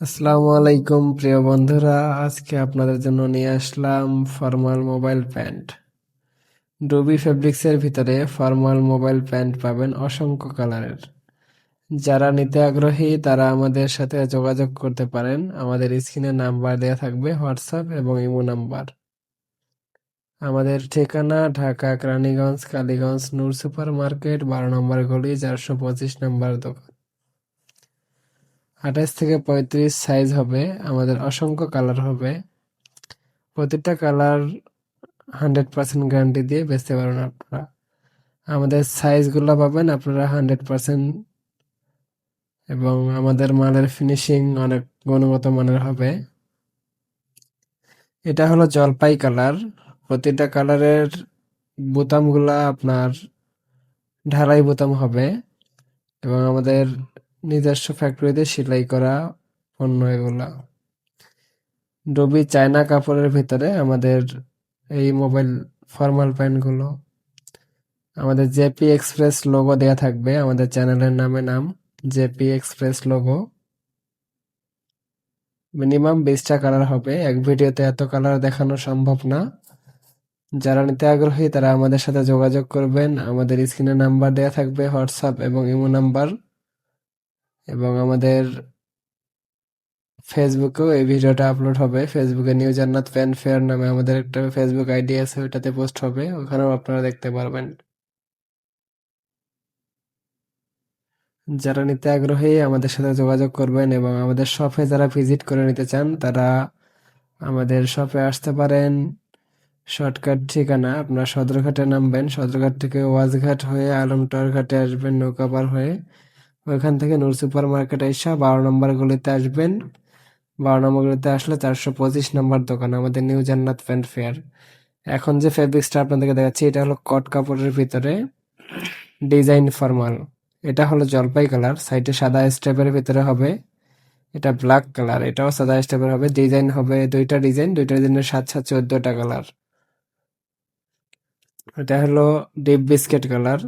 আসসালামু আলাইকুম, প্রিয় বন্ধুরা। আজকে আপনাদের জন্য নিয়ে আসলাম ফর্মাল মোবাইল প্যান্ট। ডুবি ফেব্রিক্সের ভিতরে ফর্মাল মোবাইল প্যান্ট পাবেন অসংখ্য কালারের। যারা নিতে আগ্রহী, তারা আমাদের সাথে যোগাযোগ করতে পারেন। আমাদের স্ক্রিনে নাম্বার দেওয়া থাকবে, হোয়াটসঅ্যাপ এবং ইমো নাম্বার। আমাদের ঠিকানা ঢাকা কেরানীগঞ্জ কালীগঞ্জ, নূর সুপার মার্কেট বারো নম্বর গলি, চারশো পঁচিশ নম্বর দোকান। আঠাশ থেকে পঁয়ত্রিশ সাইজ হবে, আমাদের অসংখ্য কালার হবে। প্রতিটা কালার হান্ড্রেড পার্সেন্ট গ্যারান্টি দিয়ে বেচতে পারবেন আপনারা। আমাদের সাইজগুলো পাবেন আপনারা হান্ড্রেড পার্সেন্ট এবং আমাদের মালের ফিনিশিং অনেক গুণগত মানের হবে। এটা হলো জলপাই কালার প্রতিটা কালারের বোতামগুলা আপনার ঢালাই বোতাম হবে এবং আমাদের নিজস্ব ফ্যাক্টরিতে সেলাই করা পণ্য এগুলা। ডবি চায়না কাপড়ের ভিতরে আমাদের এই মোবাইল ফর্মাল প্যান্টগুলো। আমাদের জেপি এক্সপ্রেস লোগো দেয়া থাকবে, আমাদের চ্যানেলের নামে নাম জেপি এক্সপ্রেস লোগো মিনিমাম বিশটা কালার হবে, এক ভিডিওতে এত কালার দেখানো সম্ভব না। যারা নিতে আগ্রহী, তারা আমাদের সাথে যোগাযোগ করবেন। আমাদের স্ক্রিনে নাম্বার দেওয়া থাকবে হোয়াটসঅ্যাপ এবং ইমো নাম্বার এবং আমাদের ফেসবুকেও এই ভিডিওটা আপলোড হবে। ফেসবুকে নিউ জান্নাত ফ্যান ফেয়ার নামে আমাদের একটা ফেসবুক আইডি আছে, ওইটাতে পোস্ট হবে। ওখানেও আপনারা দেখতে পারবেন। যারা নিতে আগ্রহী, আমাদের সাথে যোগাযোগ করবেন এবং আমাদের শপে যারা ভিজিট করে নিতে চান, তারা আমাদের শপে আসতে পারেন। শর্টকাট ঠিকানা, আপনার সদরঘাটে নামবেন। সদরঘাট থেকে ওয়াজঘাট হয়ে আলমটার ঘাটে আসবেন, নৌকা পার হয়ে। ওইখান থেকে নূর সুপার মার্কেটে এসে বারো নম্বর গলিতে আসবেন। বারো নম্বর গলিতে আসলে চারশো পঁচিশ নম্বর দোকান, আমাদের নিউ জান্নাত প্যান্ট ফেয়ার। এখন যে ফেব্রিক্সটা আপনাদেরকে দেখাচ্ছি, এটা হলো কট কাপড়ের ভিতরে ডিজাইন ফর্মাল। এটা হলো জলপাই কালার, সাইডে সাদা স্টেপের ভিতরে হবে, এটা ব্ল্যাক কালার, এটাও সাদা স্টেপের হবে, ডিজাইন হবে দুইটা ডিজাইন, দুইটা ডিজাইনের সাত সাত চোদ্দটা কালার। এটা হলো ডিপ বিস্কেট কালার।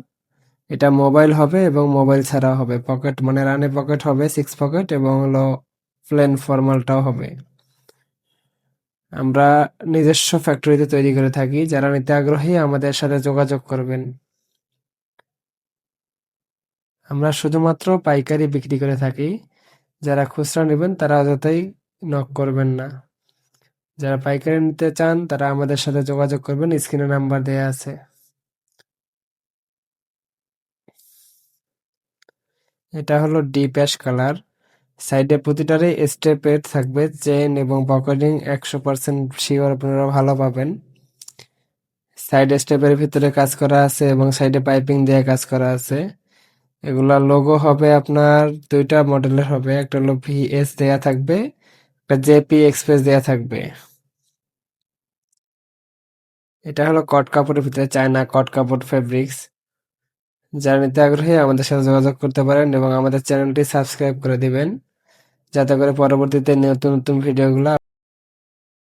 এটা মোবাইল হবে এবং মোবাইল ছাড়া হবে। পকেট মানে রানে পকেট হবে, সিক্স পকেট এবং হলো প্লেন ফর্মালটাও হবে। আমরা নিজস্ব ফ্যাক্টরিতে তৈরি করে থাকি। যারা নিতে আগ্রহী, আমাদের সাথে যোগাযোগ করবেন। আমরা শুধুমাত্র পাইকারি বিক্রি করে থাকি। যারা খুচরা নেবেন, তারা অযথাই নক করবেন না। যারা পাইকারি নিতে চান, তারা আমাদের সাথে যোগাযোগ করবেন। স্ক্রিনে নাম্বার দেয়া আছে। এটা হলো ডিপ অ্যাশ কালার। সাইডে প্রতিটারই স্টেপের থাকবে চেন এবং পকেটিং একশো পার্সেন্ট শিওর আপনারা ভালো পাবেন। সাইড স্টেপের ভিতরে কাজ করা আছে এবং সাইডে পাইপিং দিয়ে কাজ করা আছে। এগুলা লোগো হবে আপনার দুইটা মডেলের হবে, একটা হলো ভিএস দেয়া থাকবে, একটা জেপি এক্সপ্রেস দেয়া থাকবে। এটা হলো কট কাপড়ের ভিতরে, চায়না কট কাপড় ফেব্রিক্স যারা নিতে আগ্রহী, আমাদের সাথে যোগাযোগ করতে পারেন এবং আমাদের চ্যানেলটি সাবস্ক্রাইব করে দিবেন। যাতে করে পরবর্তীতে নতুন নতুন ভিডিওগুলো